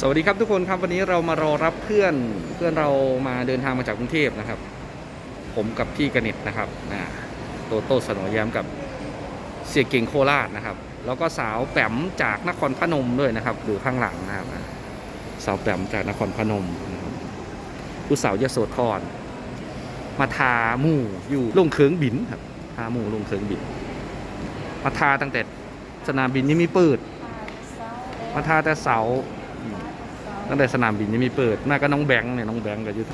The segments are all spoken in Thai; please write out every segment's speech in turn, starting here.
สวัสดีครับทุกคนครับวันนี้เรามารอรับเพื่อนเพื่อนเรามาเดินทางมาจากกรุงเทพนะครับ ผมกับพี่กนิตนะครับนะโตโต้สนแย้มกับเสียเก่งโคราชนะครับ แล้วก็สาวแปมจากนครพนมด้วยนะครับอยู่ข้างหลังนะครับสาวแปมจากนครพนมผู้สาวยโสธรมาทาหมู่อยู่ลงเคืองบินครับทาหมู่ลงเคืองบินมาทาตั้งแต่สนามบินยังมีเปิด มาทาแต่เสา ตั้งแต่สนามบินยังมีเปิดหน้าก็น้องแบงค์เนี่ยน้องแบงค์กับยุทธ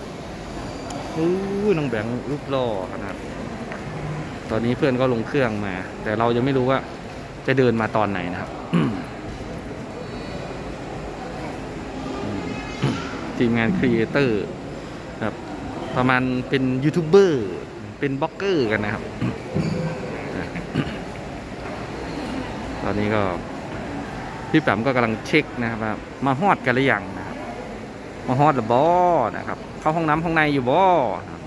อู้น้องแบงค์รูปหล่อขนาดตอนนี้เพื่อนก็ลงเครื่องมา แต่เรายังไม่รู้ว่าจะเดินมาตอนไหนนะครับทีมงานครีเอเตอร์ครับประมาณเป็นยูทูบเบอร์เป็นบล็อกเกอร์กันนะครับ ตอนนี้ก็พี่แปมก็กำลังเช็คนะครับว่ามาฮอดกันหรือยังนะ มาฮอดหรือบ่นะครับ เข้าห้องน้ำห้องในอยู่บ่นะครับ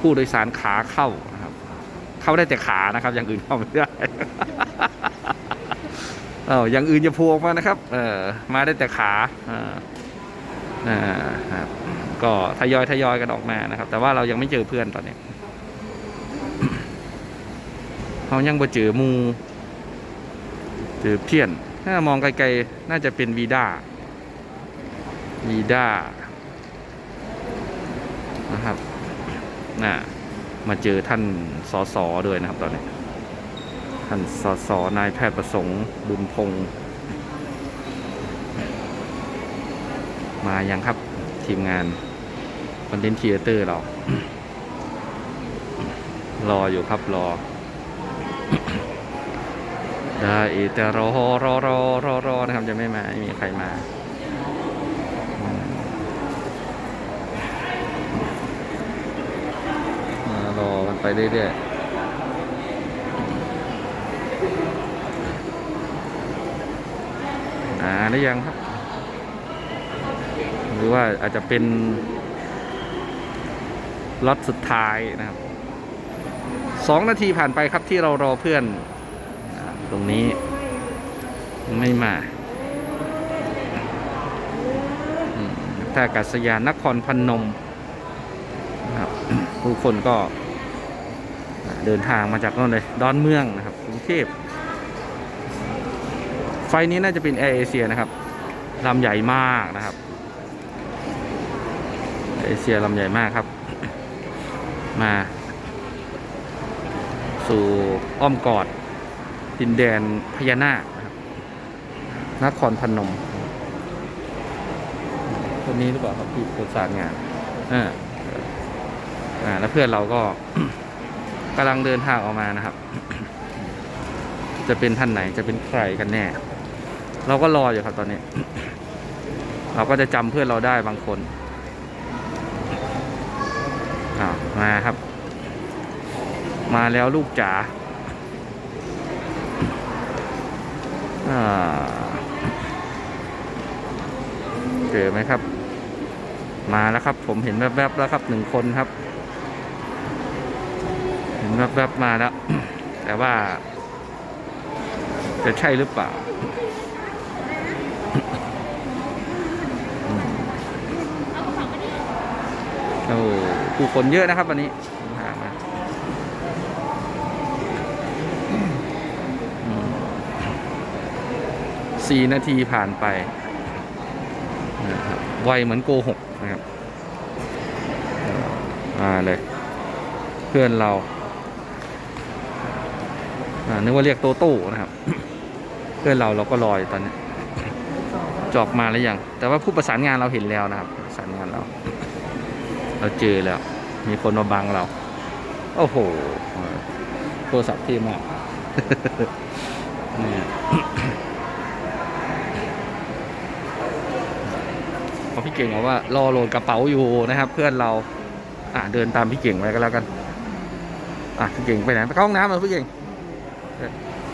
ผู้โดยสารขาเข้านะครับ เข้าได้แต่ขานะครับ อย่างอื่นเข้าไม่ได้เอออย่างอื่นจะพวงมานะครับ เออมาได้แต่ขาอ่าอ่าครับก็ทยอยทยอยกันออกมานะครับ แต่ว่าเรายังไม่เจอเพื่อนตอนนี้เขายังบ่เจอมูหรือเพี้ยน ถ้ามองไกลๆน่าจะเป็นวีด้า วีด้านะครับน่ะมาเจอท่านสอสอด้วยนะครับตอนนี้ ท่านสอสอนายแพทย์ประสงค์บุญพงศ์มายังครับทีมงานคอนเทนต์ครีเอเตอร์เรา รออยู่ครับรอ ได้แต่รอรอรอรอรอนะครับจะไม่มา ไม่มีใครมาอืมมารอกัน ไปเรื่อยๆอ่าได้ยังครับ หรือว่าอาจจะเป็นล็อตสุดท้ายนะครับสองนาทีผ่านไปครับที่เรารอเพื่อน ตรงนี้ไม่มาอืมท่าอากาศยานนครพนมผู้คนก็ เดินทางมาจากโน่นเลยดอนเมืองนะครับกรุงเทพไฟนี้น่าจะเป็นแอร์เอเชียนะครับลำใหญ่มากนะครับเอเชียลำใหญ่มากครับ มา สู่อ้อมกอดดินแดนพญานาคนะครับนครพนมคนนี้หรือเปล่าครับที่ประสานงานอ่าอ่าแล้วเพื่อนเราก็ กำลังเดินทางออกมานะครับ จะเป็นท่านไหนจะเป็นใครกันแน่ เราก็รออยู่ครับตอนนี้ เราก็จะจำเพื่อนเราได้บางคนมาครับ มาแล้วลูกจ๋าเจอไหมครับ มาแล้วครับ ผมเห็นแวบๆแล้วครับหนึ่งคนครับ นแวบๆมาแล้ว แต่ว่า จะใช่หรือเปล่าอืมโอ้ผู้คนเยอะนะครับวันนี้หามามสี่นาทีผ่านไปนะครับไวเหมือนโกหกนะครับมาเลย เพื่อนเรา นึกว่าเรียกโตโต้นะครับ เพื่อนเราเราก็ลอยตอนนี้จอกมาแล้วยัง แต่ว่าผู้ประสานงานเราเห็นแล้วนะครับ ประสานงานเรา เราเจอแล้ว มีคนมาบังเรา โอ้โห โทรศัพท์ที่มากเนี่ยพราะพี่เก่งบอกว่ารอโหลดกระเป๋าอยู่นะครับ เพื่อนเรา อะเดินตามพี่เก่งไปก็แล้วกัน อะพี่เก่งไปไหนไปเข้าห้องน้ำเหรอพี่เก่ง เออ